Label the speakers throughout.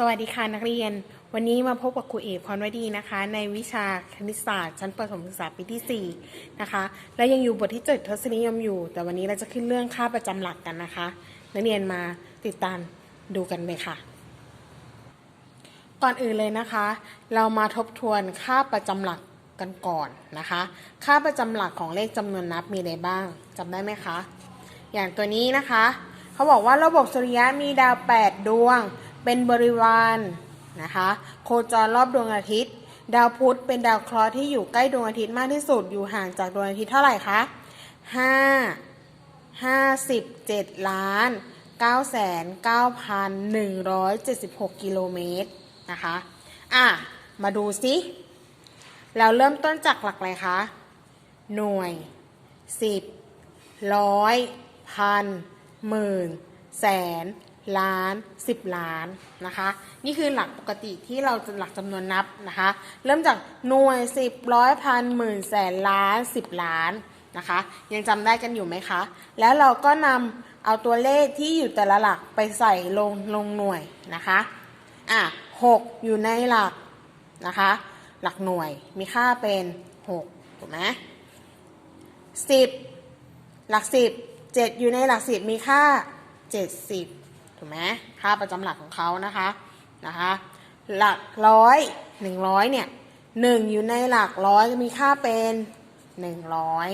Speaker 1: สวัสดีค่ะนักเรียน วันนี้มาพบกับครูเอกพรวดีนะคะ ในวิชาคณิตศาสตร์ ชั้นประถมศึกษาปีที่4นะคะและยังอยู่บทที่7ทศนิยมอยู่ แต่วันนี้เราจะขึ้นเรื่องค่าประจำหลักกันนะคะ นักเรียนมาติดตามดูกันเลยค่ะ ก่อนอื่นเลยนะคะ เรามาทบทวนค่าประจำหลักกันก่อนนะคะ ค่าประจำหลักของเลขจำนวนนับมีอะไรบ้างจำได้ไหมคะ อย่างตัวนี้นะคะ เขาบอกว่าระบบสุริยะมีดาว 8 ดวง เป็นบริวารนะคะ โคจรรอบดวงอาทิตย์ ดาวพุธเป็นดาวเคราะห์ที่อยู่ใกล้ดวงอาทิตย์มากที่สุดอยู่ห่างจากดวงอาทิตย์เท่าไหร่คะ5 57ล้าน9 9 1 7 6กิโลเมตรนะคะอะมาดูสิเราเริ่มต้นจากหลักอะไรคะ หน่วย10ร้อยพันหมื่นแสน ล้านสิบล้านนะคะ นี่คือหลักปกติที่เราจะหลักจำนวนนับนะคะ เริ่มจากหน่วยสิบร้อยพันหมื่นแสนล้านสิบล้านนะคะ ยังจำได้กันอยู่ไหมคะ แล้วเราก็นำเอาตัวเลขที่อยู่แต่ละหลักไปใส่ลงลงหน่วยนะคะอะหกอยู่ในหลักนะคะ หลักหน่วยมีค่าเป็นหกถูกไหมสิบหลักสิบเจ็ดอยู่ในหลักสิบมีค่าเจ็ดสิบ ถูกไหมค่าประจำหลักของเขานะคะนะคะ หลักร้อยหนึ่งร้อยเนี่ยหนึ่งอยู่ในหลักร้อยจะมีค่าเป็นหนึ่งร้อย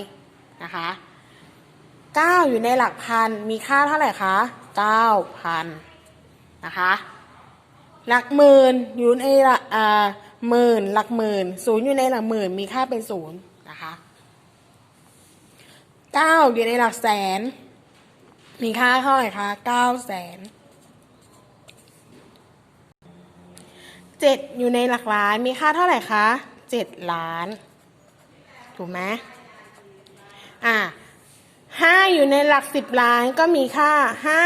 Speaker 1: นะคะเก้าอยู่ในหลักพันมีค่าเท่าไหร่คะเก้าพันนะคะหลักหมื่นอยู่ในหลักอ่าหมื่นหลักหมื่นศูนย์อยู่ในหลักหมื่นมีค่าเป็นศูนย์นะคะเก้าอยู่ในหลักแสน มีค่าเท่าไหร่คะเก้าแสนเจ็ดอยู่ในหลักล้าน มีค่าเท่าไหร่คะเจ็ดล้าน ถูกไหมอ่าห้าอยู่ในหลักสิบล้านก็มีค่าห้า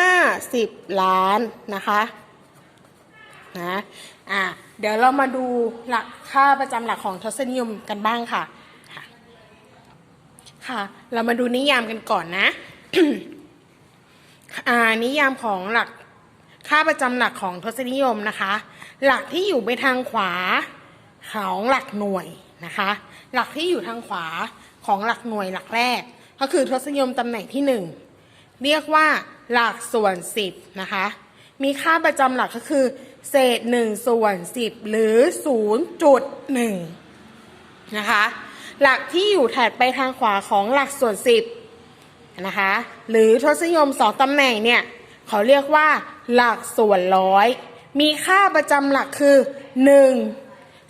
Speaker 1: สิบล้านนะคะนะอะเดี๋ยวเรามาดูหลักค่าประจำหลักของทศนิยมกันบ้างค่ะ ค่ะ เรามาดูนิยามกันก่อนนะ นิยามของหลักค่าประจำหลักของทศนิยมนะคะ หลักที่อยู่ไปทางขวาของหลักหน่วยนะคะ หลักที่อยู่ทางขวาของหลักหน่วยหลักแรก ก็คือทศนิยมตำแหน่งที่หนึ่งเรียกว่าหลักส่วนสิบนะคะ มีค่าประจำหลักก็คือ เศษหนึ่งส่วนสิบหรือศูนย์จุดหนึ่งนะคะ หลักที่อยู่ถัดไปทางขวาของหลักส่วนสิบ นะคะ หรือทศนิยมสองตำแหน่งเนี่ยเขาเรียกว่าหลักส่วนร้อย มีค่าประจำหลักคือหนึ่ง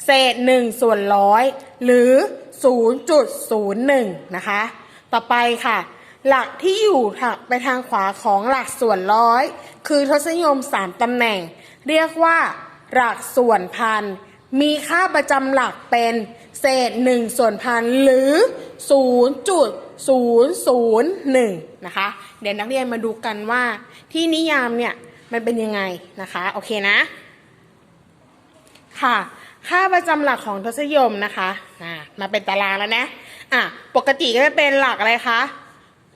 Speaker 1: เศษหนึ่งส่วนร้อย หรือศูนย์จุดศูนย์หนึ่งนะคะ ต่อไปค่ะ หลักที่อยู่ไปทางขวาของหลักส่วนร้อย คือทศนิยมสามตำแหน่ง เรียกว่าหลักส่วนพัน มีค่าประจำหลักเป็นเศษหนึ่งส่วนพัน หรือศู นย์จุดศูนย์ศูนย์หนึ่งนะคะ เดี๋ยวนักเรียนมาดูกันว่าที่นิยามเนี่ยมันเป็นยังไงนะคะ โอเคนะ ค่ะ ค่าประจำหลักของทศนิยมนะคะอ่ามาเป็นตารางแล้วนะ อะ ปกติก็จะเป็นหลักอะไรคะ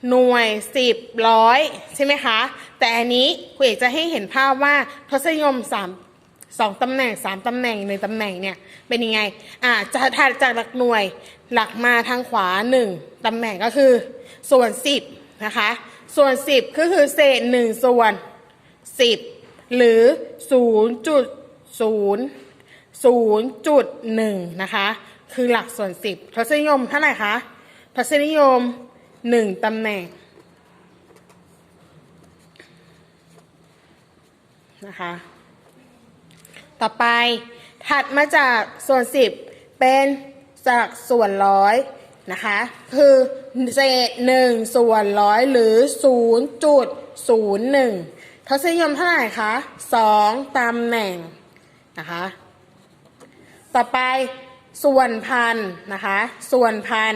Speaker 1: หน่วยสิบร้อยใช่ไหมคะ แต่อันนี้คุณเอกจะให้เห็นภาพว่าทศนิยมสาม สองตำแหน่งสามตำแหน่งในงตำแหน่งเนี่ยเป็นยังไงอ่าจะถัดจากหลักหน่วยหลักมาทางขวาหนึ่งตำแหน่งก็คือส่วนสิบนะคะส่วนสิบก็คือเศษหนึ่งส่วนสิบหรือศูนย์จุดศูนย์ศูนย์จุดหนึ่งนะคะคือหลักส่วนสิบทศนิยมเท่าไหร่คะทศนิยมหนึ่งตำแหน่งนะคะ ต่อไป ถัดมาจากส่วนสิบเป็นจากส่วนร้อยนะคะ คือเศษหนึ่งส่วนร้อยหรือศูนย์จุดศูนย์หนึ่งทศนิยมเท่าไหร่คะสองตำแหน่งนะคะ ต่อไปส่วนพันนะคะ ส่วนพัน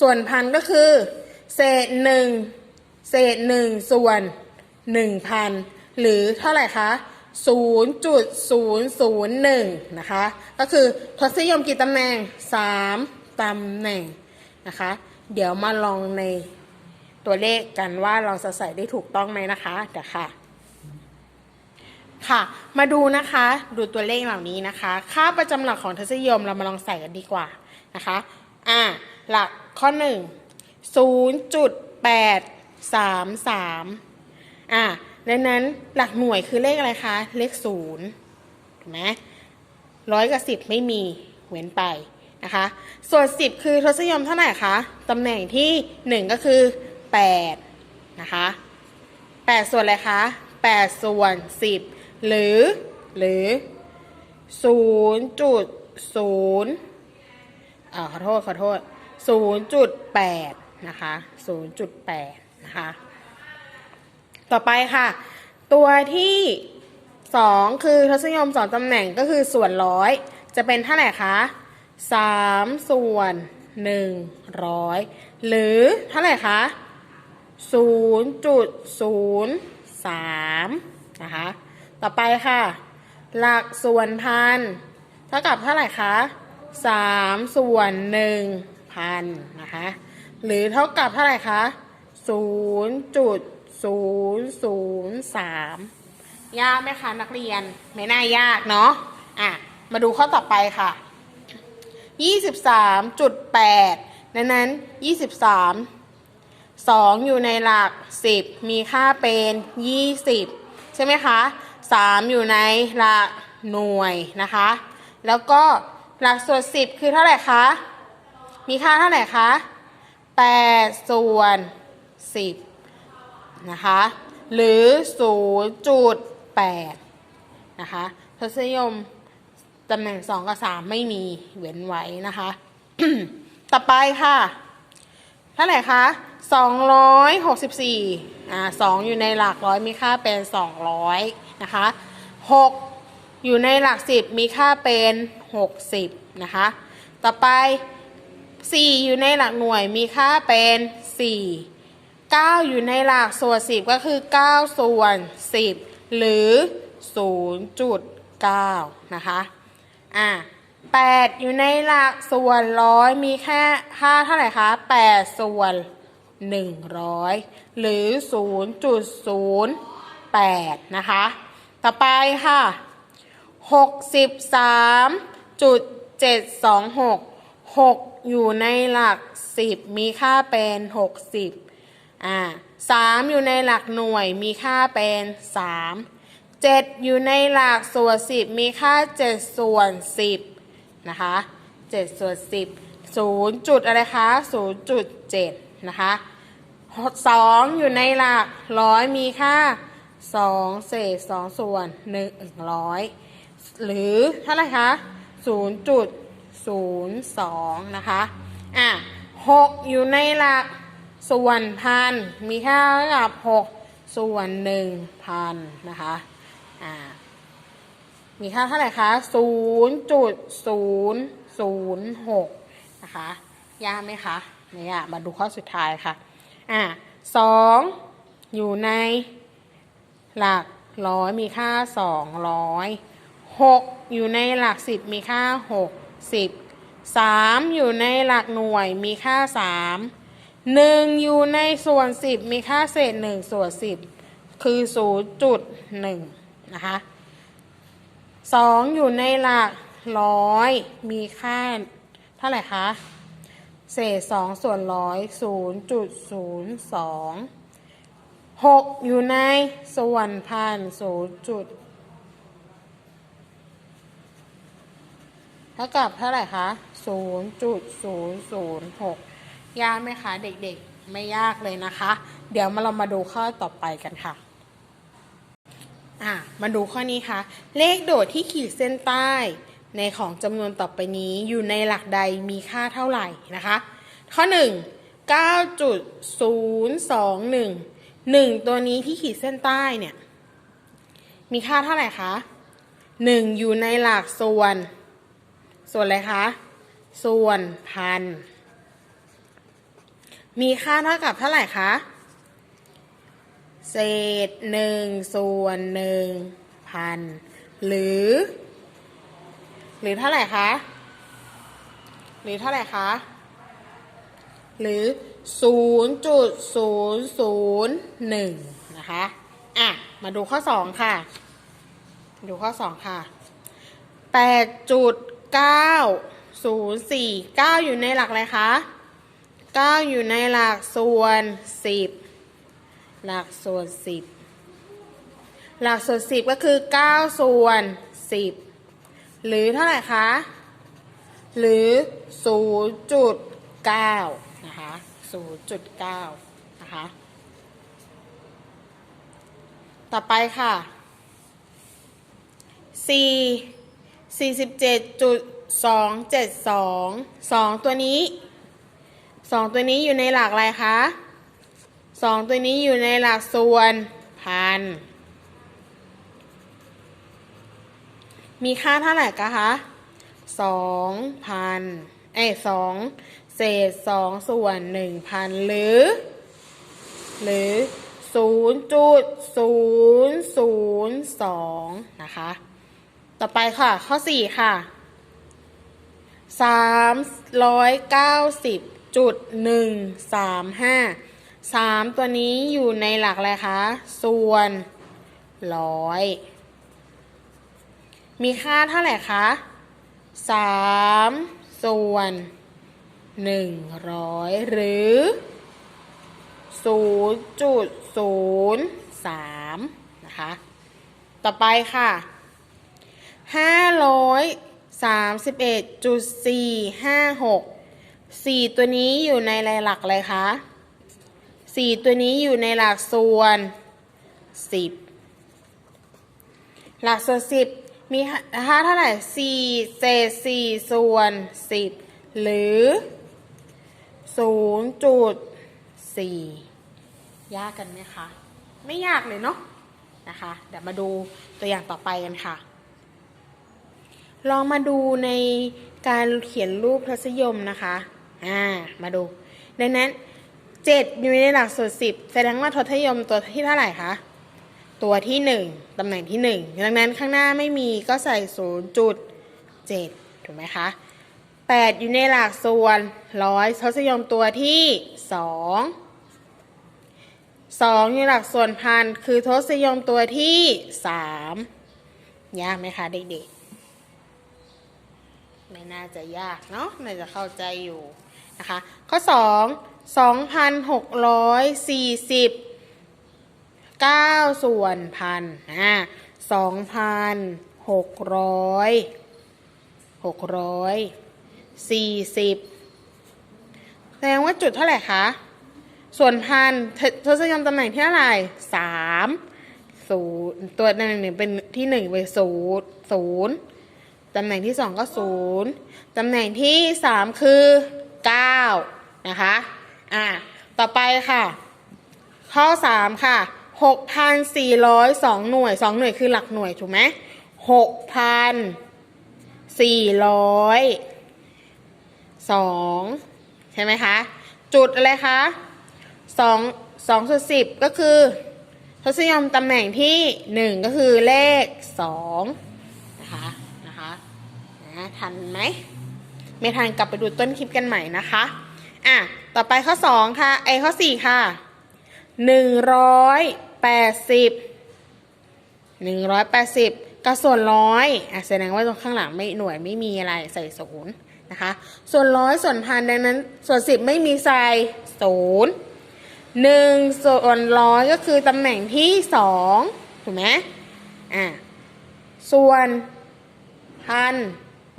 Speaker 1: ส่วนพันก็คือ เศษหนึ่งเศษหนึ่งส่วนหนึ่งพันหรือเท่าไหร่คะ ศูนย์จุดศูนะคะ ก็คือทศนิยมกี่ตำแหน่งสามตำแหน่งนะคะ เดี๋ยวมาลองในตัวเลขกันว่าเราจะใส่ได้ถูกต้องไหมนะคะเดี๋ยวค่ะ ค่ะ มาดูนะคะ ดูตัวเลขเหล่านี้นะคะ ค่าประจำหลักของทศนิยมเรามาลองใส่กันดีกว่านะคะ อ่า หลักข้อหนึ่งศูนย์จุดแปดสามสามอ่า ดังนั้นหลักหน่วยคือเลขอะไรคะ เลขศูนย์ถูกไหมร้อยกับสิบไม่มีเว้นไปนะคะ ส่วนสิบคือทศนิยมเท่าไหร่คะตำแหน่งที่หนึ่งก็คือแปดนะคะแปดส่วนอะไรคะแปดส่วนสิบหรือหรือศูนย์จุดศูนย์อ่าขอโทษขอโทษศูนย์จุดแปดนะคะศูนย์จุดแปดนะคะ ต่อไปค่ะ ตัวที่สองคือทศนิยมสองตำแหน่งก็คือส่วนร้อยจะเป็นเท่าไหร่คะสามส่วนหนึ่งร้อยหรือเท่าไหร่คะ0.03 นะคะ ต่อไปค่ะ หลักส่วนพันเท่ากับเท่าไหร่คะ3 ส่วน1พันนะคะ หรือเท่ากับเท่าไหร่คะ 0.003ยากไหมคะนักเรียนไม่น่ายากเนาะอะมาดูข้อต่อไปค่ะ23.8ดังนั้น23 2อยู่ในหลัก10มีค่าเป็น20ใช่ไหมคะ3อยู่ในหลักหน่วยนะคะ แล้วก็หลักส่วน10คือเท่าไหร่คะ มีค่าเท่าไหร่คะ8ส่วน10 นะคะ หรือ 0.8 นะคะทศนิยมตำแหน่ง 2 กับ 3 ไม่มีเว้นไว้นะคะ ต่อไปค่ะ เท่าไหร่คะ 264 อ่า 2 อยู่ในหลักร้อยมีค่าเป็น 200 นะคะ 6 อยู่ในหลัก 10 มีค่าเป็น 60 นะคะ ต่อไป 4 อยู่ในหลักหน่วยมีค่าเป็น 4 9 อยู่ในหลักส่วน 10 ก็คือ 9 ส่วน 10 หรือ 0.9 นะคะอ่า8อยู่ในหลักส่วนร้อยมีแค่ค่าเท่าไหร่คะ 8 ส่วน 100 หรือ 0.08 นะคะ ต่อไปค่ะ 63.726 6 อยู่ในหลัก 10 มีค่าเป็น 60 อ่าสามอยู่ในหลักหน่วยมีค่าเป็นสามเจ็ดอยู่ในหลักส่วนสิบมีค่าเจ็ดส่วนสิบนะคะเจ็ดส่วนสิบศูนย์จุดอะไรคะศูนย์จุดเจ็ดนะคะสองอยู่ในหลักร้อยมีค่าสองเศษสองส่วนหนึ่งร้อยหรือเท่าไรคะศูนย์จุดศูนย์สองนะคะอะหกอยู่ในหลัก ส่วนพันมีค่าเท่ากับ6ส่วน1,000นะคะอ่ามีค่าเท่าไหร่คะ0.006นะคะยากไหมคะไม่ยมาดูข้อสุดท้ายค่ะอ่าสองอยู่ในหลักร้อยมีค่าสองร้อยหกอยู่ในหลักสิบมีค่าหกสิบสามอยู่ในหลักหน่วยมีค่าสาม หนึ่งอยู่ในส่วนสิบมีค่าเศษหนึ่งส่วนสิบคือศูนย์จุดหนึ่งนะคะสองอยู่ในหลักร้อยมีค่าเท่าไหร่คะเศษสองส่วนร้อยศูนย์จุดศูนย์สองหกอยู่ในส่วนพันศูนย์จุดเท่ากับเท่าไหร่คะศูนย์จุดศูนย์ศูนย์หก ยากไหมคะเด็กๆไม่ยากเลยนะคะ เดี๋ยวมาเรามาดูข้อต่อไปกันค่ะอะมาดูข้อนี้ค่ะ เลขโดดที่ขีดเส้นใต้ ในของจำนวนต่อไปนี้อยู่ในหลักใดมีค่าเท่าไหร่นะคะ ข้อ 1 9.021 1 ตัวนี้ที่ขีดเส้นใต้เนี่ย มีค่าเท่าไหร่คะ 1 อยู่ในหลักส่วน ส่วนอะไรคะ ส่วนพัน มีค่าเท่ากับเท่าไหร่คะ เศษหนึ่งส่วนหนึ่งพันหรือ หรือเท่าไหร่คะ หรือเท่าไหร่คะ หรือ0.001นะคะ อะ มาดูข้อ2ค่ะ ดูข้อสองค่ะแปดจุดเก้าศูนย์สี่เก้าอยู่ในหลักอะไรคะ เก้าอยู่ในหลักส่วนสิบหลักส่วนสิบหลักส่วนสิบก็คือเก้าส่วนสิบหรือเท่าไหร่คะ หรือ 0.9 นะคะ 0.9 นะคะ ต่อไปค่ะ 4 47.272 2 ตัวนี้ 2ตัวนี้อยู่ในหลักอะไรคะ2ตัวนี้อยู่ในหลักส่วนพัน มีค่าเท่าไหร่กะคะสองพันเอ้สองเศษสองส่วนหนึ่งพันหรือ หรือศูนย์จุดศูนย์ศูนย์สองนะคะ ต่อไปค่ะ ข้อสี่ค่ะสามร้อยเก้าสิบ จุดหนึ่งสามห้าสามตัวนี้อยู่ในหลักอะไรคะ ส่วนร้อย มีค่าเท่าไหร่คะสามส่วนหนึ่งร้อยหรือศูนย์จุดศูนย์สามนะคะ ต่อไปค่ะห้าร้อยสามสิบเอ็ดจุดสี่ห้าหก สี่ตัวนี้อยู่ในหลักอะไรคะสี่ตัวนี้อยู่ในหลักส่วนสิบหลักส่วนสิบมีค่าเท่าไหร่สี่เศษสี่ส่วนสิบหรือศูนย์จุดสี่ยากกันไหมคะ ไม่ยากเลยเนาะนะคะ เดี๋ยวมาดูตัวอย่างต่อไปกันค่ะ ลองมาดูในการเขียนรูปทศนิยมนะคะ อ่ามาดู ดังนั้นเจ็ดอยู่ในหลักส่วนสิบแสดงว่าทศนิยมตัวที่เท่าไหร่คะตัวที่หนึ่งตำแหน่งที่หนึ่งดังนั้นข้างหน้าไม่มีก็ใส่ศูนย์จุดเจ็ดถูกไหมคะแปดอยู่ในหลักส่วนร้อยทศนิยมตัวที่สองสองอยู่หลักส่วนพันคือทศนิยมตัวที่สามยากไหมคะเด็กๆไม่น่าจะยากเนาะน่าจะเข้าใจอยู่ นะคะ ข้อสองสองพันหกร้อยสี่สิบเก้าส่วนพันอ่าสองพันหกร้อยหกร้อยสี่สิบแสดงว่าจุดเท่าไหร่คะ ส่วนพันทศนิยมตำแหน่งที่เท่าไหร่สามศูนย์ตัวตำแหน่งหนึ่งเป็นที่หนึ่งเป็นศูนย์ศูนย์ตำแหน่งที่สองก็ศูนย์ตำแหน่งที่สามคือ เก้านะคะอ่าต่อไปค่ะ ข้อสามค่ะหกพันสี่ร้อยสองหน่วยสองหน่วยคือหลักหน่วยถูกไหมหกพันสี่ร้อยสองใช่ไหมคะ จุดอะไรคะสองสองส่วนสิบก็คือทศนิยมตำแหน่งที่หนึ่งก็คือเลขสองนะคะนะคะนะทันไหม ไม่ทันกลับไปดูต้นคลิปกันใหม่นะคะ อะ ต่อไปข้อสองค่ะไอข้อสี่ค่ะหนึ่งร้อยแปดสิบหนึ่งร้อยแปดสิบกับส่วนร้อยอะแสดงว่าตรงข้างหลังไม่หน่วยไม่มีอะไรใส่ศูนย์นะคะ ส่วนร้อยส่วนพันดังนั้นส่วนสิบไม่มีใส่ศูนย์หนึ่งส่วนร้อยก็คือตำแหน่งที่สองถูกไหมอะส่วนพัน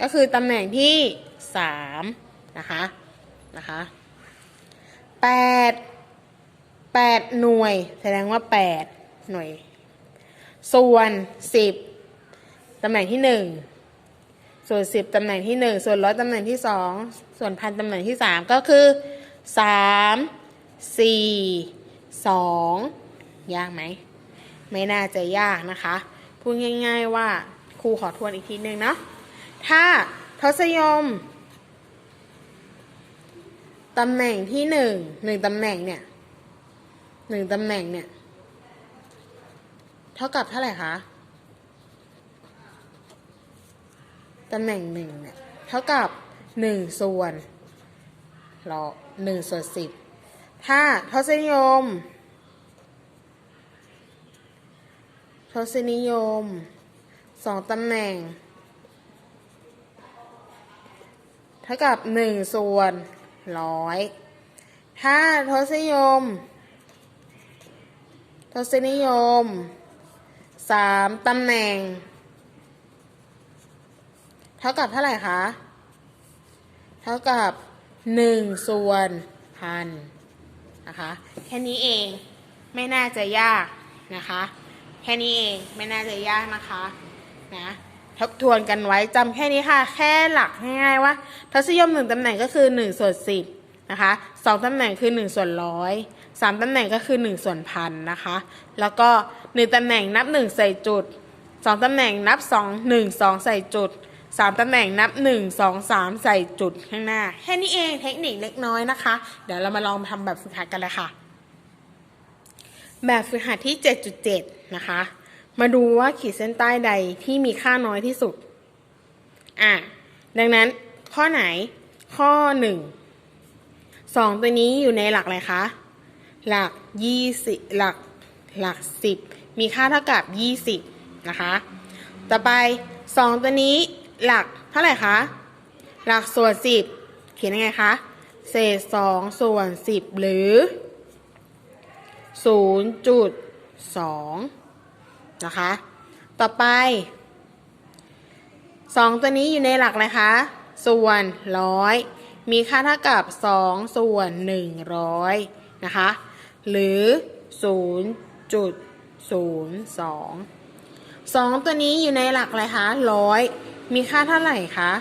Speaker 1: ก็คือตำแหน่งที่ สามนะคะนะคะแปดแปดหน่วย แสดงว่าแปดหน่วย ส่วนสิบตำแหน่งที่หนึ่งส่วนสิบตำแหน่งที่หนึ่งส่วนร้อยตำแหน่งที่สองส่วนพันตำแหน่งที่สามก็คือสามสี่สองยากไหม ไม่น่าจะยากนะคะ พูดง่าย ๆว่าครูขอทวนอีกทีหนึ่งเนาะถ้าทศยม ตำแหน่งที่หนึ่งหนึ่งตำแหน่งเนี่ยหนึ่งตำแหน่งเนี่ย เท่ากับเท่าไหร่คะตำแหน่งหนึ่งเนี่ยเท่ากับหนึ่งส่วนรอหนึ่งส่วนสิบถ้าทศนิยม ทศนิยมสองตำแหน่ง เท่ากับหนึ่งส่วน ร้อย ถ้าทศนิยม ทศนิยมสามตำแหน่ง เท่ากับเท่าไหร่คะ เท่ากับหนึ่งส่วนพันนะคะ แค่นี้เองไม่น่าจะยากนะคะ แค่นี้เองไม่น่าจะยากนะคะนะ ทบทวนกันไว้จำแค่นี้ค่ะ แค่หลักง่ายๆว่าทศนิยมหนึ่งตำแหน่งก็คือหนึ่งส่วนสิบนะคะสองตำแหน่งคือหนึ่งส่วนร้อยสามตำแหน่งก็คือหนึ่งส่วนพันนะคะ แล้วก็หนึ่งตำแหน่งนับหนึ่งใส่จุดสองตำแหน่งนับสองหนึ่งสองใส่จุดสามตำแหน่งนับหนึ่งสองสามใส่จุดข้างหน้า แค่นี้เองเทคนิคเล็กน้อยนะคะ เดี๋ยวเรามาลองทำแบบฝึกหัดกันเลยค่ะ แบบฝึกหัดที่ 7.7 นะคะ มาดูว่าขีดเส้นใต้ใดที่มีค่าน้อยที่สุด อะ ดังนั้นข้อไหน ข้อ1 2ตัวนี้อยู่ในหลักอะไรคะ หลัก20หลัก หลัก10มีค่าเท่ากับ20นะคะ ต่อไป2ตัวนี้หลักเท่าไหร่คะ หลักส่วน10เขียนยังไงคะ เศษ2ส่วน10หรือ0.2นย์จุดสอง นะคะ ต่อไป2ตัวนี้อยู่ในหลักอะไรคะ ส่วนร้อยมีค่าเท่ากับ2ส่วน100นะคะ หรือ0.02 2ตัวนี้อยู่ในหลักอะไรคะร้อยมีค่าเท่าไหร่คะ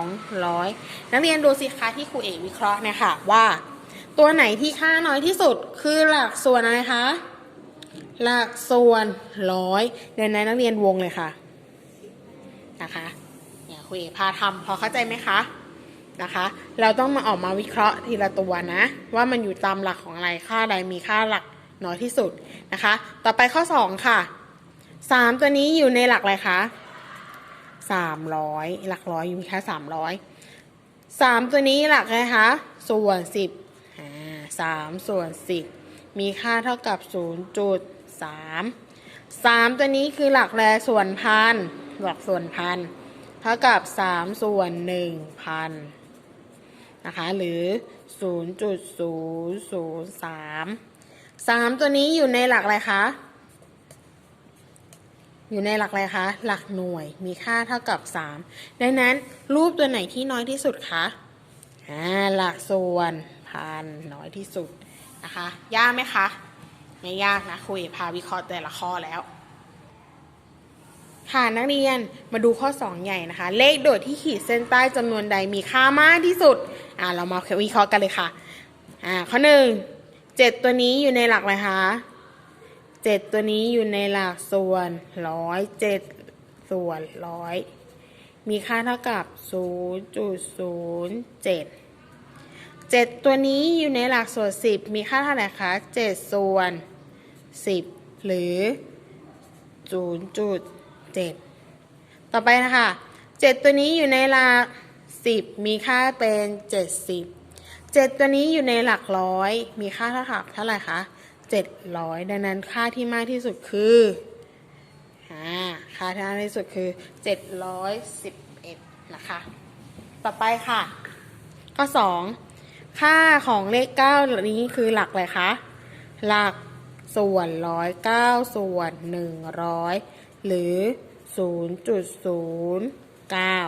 Speaker 1: 200นักเรียนดูสิคะที่ครูเอกวิเคราะห์เนี่ยค่ะว่า ตัวไหนที่ค่าน้อยที่สุดคือหลักส่วนอะไรคะ หลักส่วนร้อยเดี๋ยนั้นนักเรียนวงเลยค่ะนะคะเนี่ยคุยพาทำพอเข้าใจไหมคะนะคะ เราต้องมาออกมาวิเคราะห์ทีละตัวนะ ว่ามันอยู่ตามหลักของอะไรค่าใดมีค่าหลักน้อยที่สุดนะคะ ต่อไปข้อ 2 ค่ะ 3 ตัวนี้อยู่ในหลักอะไรคะ300 หลักร้อยอยู่แค่300 3 ตัวนี้หลักอะไรคะส่วน 10อ่า3ส่วน 10 มีค่าเท่ากับ 0.3 3ตัวนี้คือหลักแรส่วนพันหลักส่วนพันเท่ากับ3ส่วน1พันนะคะหรือ0.003 3ตัวนี้อยู่ในหลักอะไรคะอยู่ในหลักอะไรคะ หลักหน่วยมีค่าเท่ากับ 3 ดังนั้นรูปตัวไหนที่น้อยที่สุดคะ อ่า หลักส่วนพันน้อยที่สุดนะคะ ยากไหมคะ ไม่ยากนะคุยพาวิเคราะห์แต่ละข้อแล้ว ค่ะนักเรียนมาดูข้อ 2 ใหญ่นะคะ เลขโดดที่ขีดเส้นใต้จำนวนใดมีค่ามากที่สุดอ่าเรามาวิเคราะห์กันเลยค่ะอ่าข้อหนึ่งเจ็ดตัวนี้อยู่ในหลักอะไรคะเจ็ดตัวนี้อยู่ในหลักส่วนร้อยเจ็ดส่วนร้อยมีค่าเท่ากับศูนย์จุดศูนย์เจ็ดเจ็ดตัวนี้อยู่ในหลักส่วนสิบมีค่าเท่าไหร่คะเจ็ดส่วนสิ บหรือ 0.7 ต่อไปนะคะ 7 ตัวนี้อยู่ในหลัก 10 มีค่าเป็น 70 7 ตัวนี้อยู่ในหลักร้อย มีค่าเท่ากับเท่าไหร่คะ 700 ดังนั้นค่าที่มากที่สุดคืออค่าที่มากที่สุดคือ 711 นะคะ ต่อไปค่ะ ข้อ 2 ค่าของเลข9เหล่านี้คือหลักอะไรคะ หลัก ส่วนร้อยเก้าส่วนหนึ่งร้อยหรือศูนย์จุดศูนย์เก้า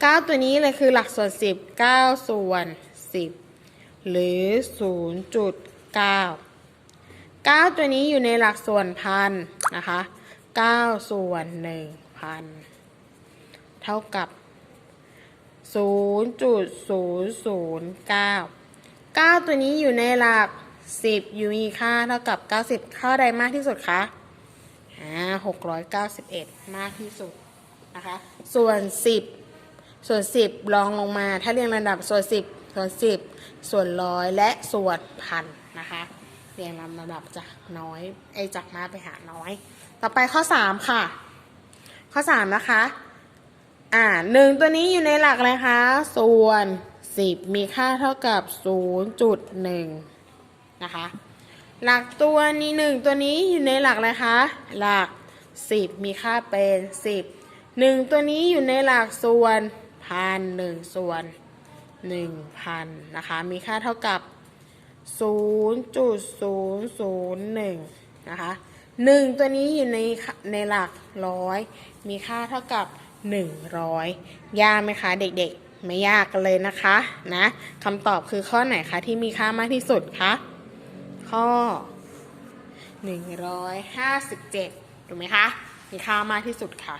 Speaker 1: เก้าตัวนี้เลยคือหลักส่วนสิบเก้าส่วนสิบหรือศูนย์จุดเก้าเก้าตัวนี้อยู่ในหลักส่วนพันนะคะเก้าส่วนหนึ่งพันเท่ากับศูนย์จุดศูนย์ศูนย์เก้าเก้าตัวนี้อยู่ในหลัก 10อยู่มีค่าเท่ากับ 90ค่าใดมากที่สุดคะอ่า691 มากที่สุดนะคะ ส่วน 10 ส่วน 10 ลองลงมา ถ้าเรียงลำดับส่วน 10 ส่วน 10 ส่วนร้อยและส่วนพันนะคะ เรียงลำดับจากน้อยไอจากมากไปหาน้อย ต่อไปข้อ 3 ค่ะ ข้อ 3 นะคะ อ่าหนึ่งตัวนี้อยู่ในหลักอะไรคะ ส่วน 10 มีค่าเท่ากับ 0.1 นะคะ หลักตัวนี้หนึ่งตัวนี้อยู่ในหลักอะไรคะ หลักสิบมีค่าเป็นสิบหนึ่งตัวนี้อยู่ในหลักส่วนพันหนึ่งส่วนหนึ่งพันนะคะ มีค่าเท่ากับศูนย์จุดศูนย์ศูนย์หนึ่งนะคะหนึ่งตัวนี้อยู่ในในหลักร้อย มีค่าเท่ากับหนึ่งร้อยยากไหมคะเด็กๆ ไม่ยากกันเลยนะคะนะคำตอบคือข้อไหนคะที่มีค่ามากที่สุดคะ ข้อ 157 ถูกไหมคะ มีค่ามากที่สุดค่ะ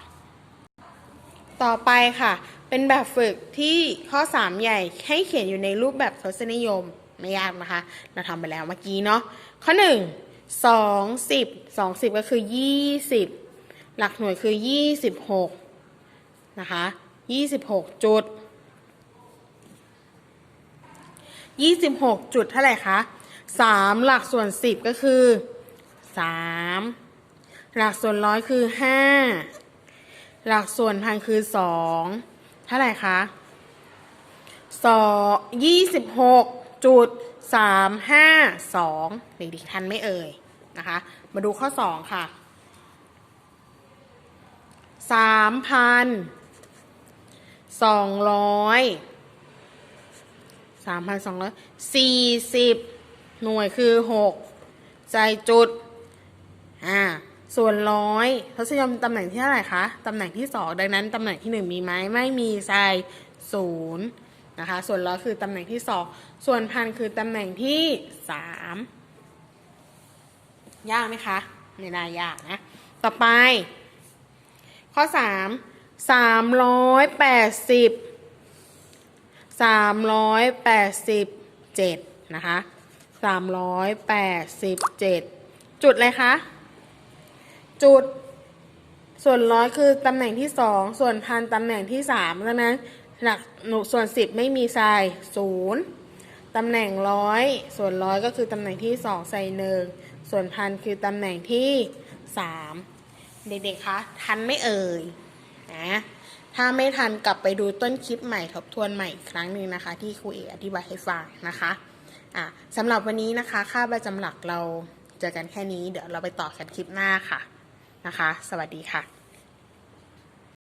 Speaker 1: ต่อไปค่ะ เป็นแบบฝึกที่ข้อ 3 ใหญ่ให้เขียนอยู่ในรูปแบบทศนิยม ไม่ยากนะคะ เราทำไปแล้วเมื่อกี้เนาะ ข้อ 1 2 10 2 10ก็คือ 20 หลักหน่วยคือ 26 นะคะ 26 จุด 26 จุดเท่าไหร่คะ 3หลักส่วน10ก็คือ3หลักส่วนร้อยคือ5หลักส่วนพันคือ2เท่าไหร่คะสองยี่สิบหกจุดสามห้าสองเด็กๆทันไม่เอ่ยนะคะ มาดูข้อ2ค่ะสามพันสองร้อยสามพันสองร้อยสี่สิบ หน่วยคือหกใจจุด อ่า ส่วนร้อยทศนิยมตำแหน่งที่เท่าไหร่คะ ตำแหน่งที่สองดังนั้นตำแหน่งที่หนึ่งมีไหมไม่มีใส่ศูนย์นะคะ ส่วนร้อยคือตำแหน่งที่สองส่วนพันคือตำแหน่งที่สามยากไหมคะไม่น่ายากนะ ต่อไป ข้อสามสามร้อยแปดสิบสามร้อยแปดสิบเจ็ดนะคะ สามร้อยแปดสิบเจ็ดจุดอะไรคะ จุด ส่วนร้อยคือตำแหน่งที่สองส่วนพันตำแหน่งที่สามดังนั้นหลักหนูส่วนสิบไม่มีใส่ศูนย์ตำแหน่งร้อยส่วนร้อยก็คือตำแหน่งที่สองใส่หนึ่งส่วนพันคือตำแหน่งที่สามเด็กๆคะทันไม่เอ่ยนะถ้าไม่ทันกลับไปดูต้นคลิปใหม่ทบทวนใหม่อีกครั้งหนึ่งนะคะ ที่ครูเอกอธิบายให้ฟังนะคะ อะสำหรับวันนี้นะคะ ค่าประจำหลักเราเจอกันแค่นี้ เดี๋ยวเราไปต่อกันคลิปหน้าค่ะนะคะ สวัสดีค่ะ